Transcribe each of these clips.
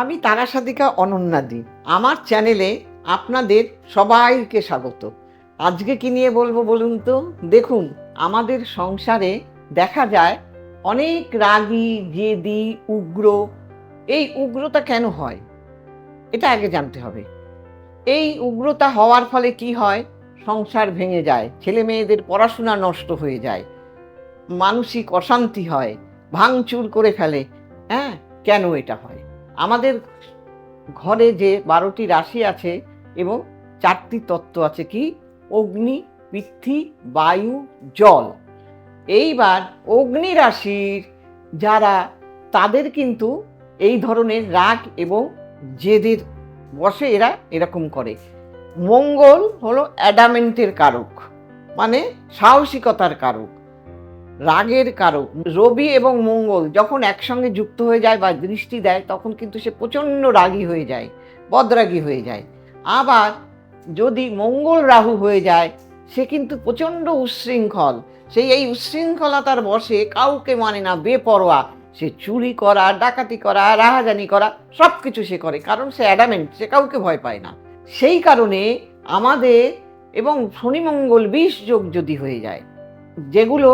আমি তারা সাদিকা অনন্যাদি। আমার চ্যানেলে আপনাদের সবাইকে স্বাগত। আজকে কি নিয়ে বলব বলুন তো? দেখুন, আমাদের সংসারে দেখা যায় অনেক রাগী, জেদি, উগ্র। এই উগ্রতা কেন হয়? এটা আগে জানতে হবে। এই উগ্রতা হওয়ার ফলে কি হয়? সংসার ভেঙে যায় ছেলে মেয়েদের পড়াশোনা নষ্ট হয়ে যায়, মানসিক অশান্তি হয়, ভাঙচুর করে ফেলে। হ্যাঁ কেন এটা হয়? আমাদের ঘরে যে বারোটি রাশি আছে এবং চারটি তত্ত্ব আছে কি? অগ্নি পৃথ্বী বায়ু, জল। এইবার অগ্নি রাশির যারা, তাদের কিন্তু এই ধরনের রাগ এবং জেদের বসে এরা এরকম করে। মঙ্গল হলো অ্যাডামেন্টের কারক মানে সাহসিকতার কারক। রাগের কারক। রবি এবং মঙ্গল যখন একসঙ্গে যুক্ত হয়ে যায় বা দৃষ্টি দেয়, তখন কিন্তু সে প্রচণ্ড রাগী হয়ে যায়, বদরাগী হয়ে যায়। আবার যদি মঙ্গল রাহু হয়ে যায়, সে কিন্তু প্রচণ্ড উচ্ছৃঙ্খল সেই এই উচ্ছৃঙ্খলতার বসে কাউকে মানে না, বেপরোয়া। সে চুরি করা, ডাকাতি করা, রাহাজানি করা সব কিছু সে করে, কারণ সে অ্যাডামেন্ট, সে কাউকে ভয় পায় না। সেই কারণে আমাদের এবং শনি, মঙ্গল বিষ যোগ যদি হয়ে যায়, যেগুলো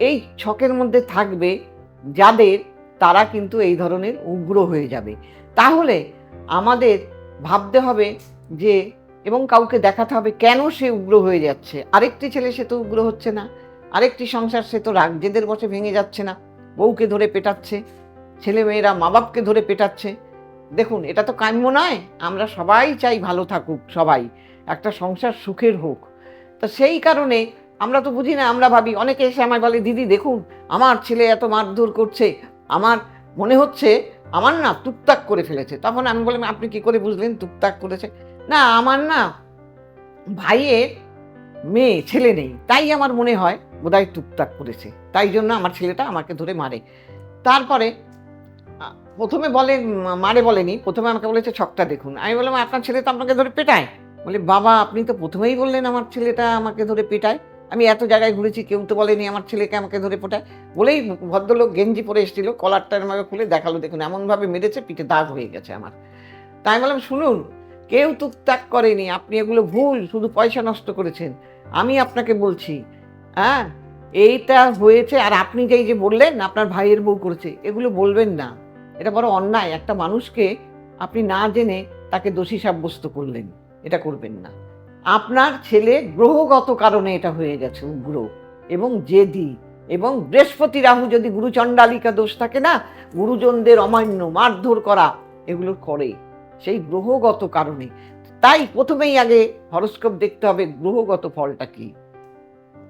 এই ছকের মধ্যে থাকবে যাদের তারা কিন্তু এই ধরনের উগ্র হয়ে যাবে। তাহলে আমাদের ভাবতে হবে যে, এবং কাউকে দেখাতে হবে কেন সে উগ্র হয়ে যাচ্ছে। আরেকটি ছেলে সে তো উগ্র হচ্ছে না। আরেকটি সংসার সে তো রাগজেদের বসে ভেঙে যাচ্ছে না। বউকে ধরে পেটাচ্ছে ছেলে মেয়েরা মা বাপকে ধরে পেটাচ্ছে। দেখুন, এটা তো কাম্য নয়। আমরা সবাই চাই ভালো থাকুক, সবাই। একটা সংসার সুখের হোক। তো সেই কারণে আমরা তো বুঝি না, আমরা ভাবি, অনেকে এসে আমায় বলে, দিদি, দেখুন, আমার ছেলে এত মারধর করছে, আমার মনে হচ্ছে আমার না টুকটাক করে ফেলেছে। তখন আমি বললাম, আপনি কি করে বুঝলেন টুকটাক করেছে? না, আমার না ভাইয়ের মেয়ে, ছেলে নেই, তাই আমার মনে হয় বোধহয় টুকটাক করেছে, তাই জন্য আমার ছেলেটা আমাকে ধরে মারে। তারপরে প্রথমে বলে, মারে বলেনি, প্রথমে আমাকে বলেছে, ছকটা দেখুন। আমি বললাম, আপনার ছেলে তো আপনাকে ধরে পেটায়? বলে, বাবা, আপনি তো প্রথমেই বললেন আমার ছেলেটা আমাকে ধরে পেটায়। আমি এত জায়গায় ঘুরেছি, কেউ তো বলেনি আমার ছেলেকে আমাকে ধরে পেটায়। বলেই ভদ্রলোক গেঞ্জি পরে এসেছিল, কলারটা আমাকে খুলে দেখাল, দেখুন এমনভাবে মেরেছে, পিঠে দাগ হয়ে গেছে আমার। তাই বললাম, শুনুন, কেউ টুকটাক করেনি, আপনি এগুলো ভুল, শুধু পয়সা নষ্ট করেছেন। আমি আপনাকে বলছি হ্যাঁ এইটা হয়েছে আর আপনি যেই যে বললেন, আপনার ভাইয়ের বউ করেছে, এগুলো বলবেন না। এটা বড় অন্যায়, একটা মানুষকে আপনি না জেনে তাকে দোষী সাব্যস্ত করলেন, এটা করবেন না। আপনার ছেলে গ্রহগত কারণে এটা হয়ে গেছে, উগ্র, এবং জেদি, এবং বৃহস্পতি রাহু যদি গুরুচণ্ডালিকা দোষ থাকে না, গুরুজনদের অমান্য, মারধর করা, এগুলো করে সেই গ্রহগত কারণে। তাই প্রথমেই আগে হরস্কোপ দেখতে হবে, গ্রহগত ফলটা কি।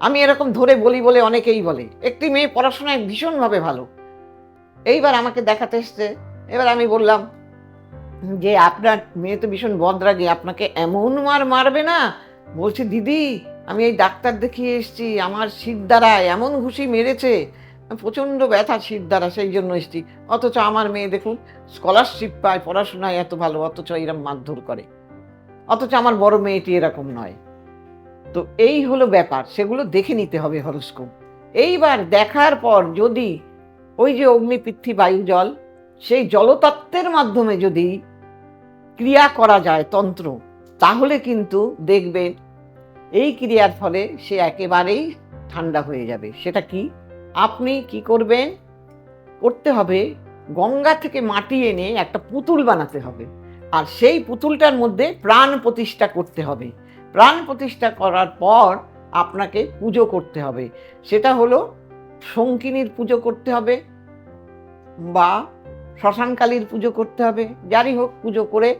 আমি এরকম ধরে বলি বলে অনেকেই বলে, একটি মেয়ে পড়াশোনায় ভীষণভাবে ভালো। এইবার আমাকে দেখাতে এসছে, এবার আমি বললাম যে আপনার মেয়ে তো ভীষণ বদরাগে, আপনাকে এমন মার মারবে না। বলছে, দিদি, আমি এই ডাক্তার দেখিয়ে এসছি, আমার শির দ্বারা এমন ঘুষি মেরেছে, প্রচণ্ড ব্যথা শির দ্বারা, সেই জন্য এসছি। অথচ আমার মেয়ে দেখুন স্কলারশিপ পায়, পড়াশোনায় এত ভালো, অথচ এরকম মারধর করে। অথচ আমার বড় মেয়েটি এরকম নয়। তো এই হলো ব্যাপার, সেগুলো দেখে নিতে হবে হরস্কোপ। এইবার দেখার পর যদি ওই যে অগ্নি পৃথ্বী বায়ু জল, সেই জলতত্ত্বের মাধ্যমে যদি ক্রিয়া করা যায় তন্ত্র, তাহলে কিন্তু দেখবেন এই ক্রিয়ার ফলে সে একেবারেই ঠান্ডা হয়ে যাবে। সেটা কি? আপনি কি করবেন? করতে হবে গঙ্গা থেকে মাটি এনে একটা পুতুল বানাতে হবে। আর সেই পুতুলটার মধ্যে প্রাণ প্রতিষ্ঠা করতে হবে। প্রাণ প্রতিষ্ঠা করার পর আপনাকে পুজো করতে হবে। সেটা হলো শঙ্কিনীর পুজো করতে হবে বা শ্মশানকালীর পুজো করতে হবে, যারই হোক পুজো করে।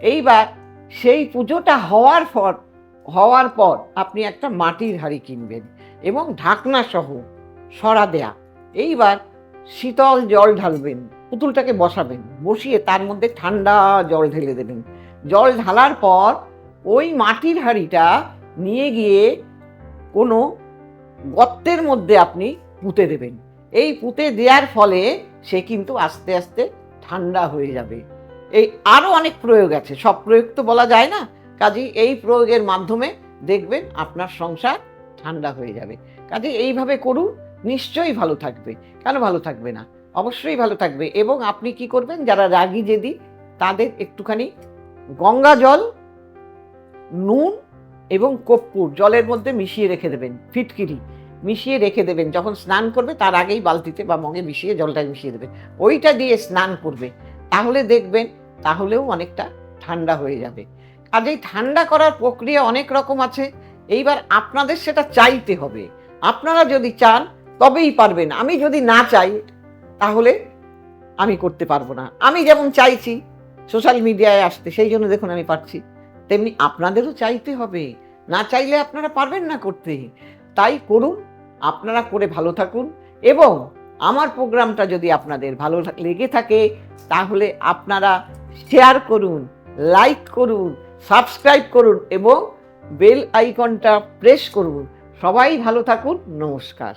এইবার সেই পুজোটা হওয়ার পর হওয়ার পর আপনি একটা মাটির হাঁড়ি কিনবেন এবং ঢাকনা সহ সরা দেয়া। এইবার শীতল জল ঢালবেন, পুতুলটাকে বসাবেন, বসিয়ে তার মধ্যে ঠান্ডা জল ঢেলে দেবেন। জল ঢালার পর ওই মাটির হাঁড়িটা নিয়ে গিয়ে কোনো গর্তের মধ্যে আপনি পুঁতে দেবেন। এই পুঁতে দেওয়ার ফলে সে কিন্তু আস্তে আস্তে ঠান্ডা হয়ে যাবে। এই আরও অনেক প্রয়োগ আছে। সব প্রয়োগ তো বলা যায় না। কাজেই এই প্রয়োগের মাধ্যমে দেখবেন আপনার সংসার ঠান্ডা হয়ে যাবে। কাজে এইভাবে করুন, নিশ্চয়ই ভালো থাকবে। কেন ভালো থাকবে না? অবশ্যই ভালো থাকবে। এবং আপনি কি করবেন, যারা রাগি জেদি, তাদের একটুখানি গঙ্গা জল, নুন এবং কর্পূর, জলের মধ্যে মিশিয়ে রেখে দেবেন, ফিটকিরি। মিশিয়ে রেখে দেবেন। যখন স্নান করবে, তার আগেই বালতিতে বা মগে মিশিয়ে জলটা মিশিয়ে দেবেন। ওইটা দিয়ে স্নান করবে। তাহলে দেখবেন, তাহলেও অনেকটা ঠান্ডা হয়ে যাবে। কাজেই ঠান্ডা করার প্রক্রিয়া অনেক রকম আছে। এইবার আপনাদের সেটা চাইতে হবে। আপনারা যদি চান, তবেই পারবেন। আমি যদি না চাই, তাহলে আমি করতে পারব না। আমি যেমন চাইছি, সোশ্যাল মিডিয়ায় আসতে, সেই জন্য দেখুন আমি পারছি। তেমনি আপনাদেরও চাইতে হবে। না চাইলে আপনারা পারবেন না করতে। তাই করুন আপনারা করে ভালো থাকুন এবং আমার প্রোগ্রামটা যদি আপনাদের ভালো লেগে থাকে, তাহলে আপনারা শেয়ার করুন লাইক করুন সাবস্ক্রাইব করুন এবং বেল আইকনটা প্রেস করুন। সবাই ভালো থাকুন, নমস্কার।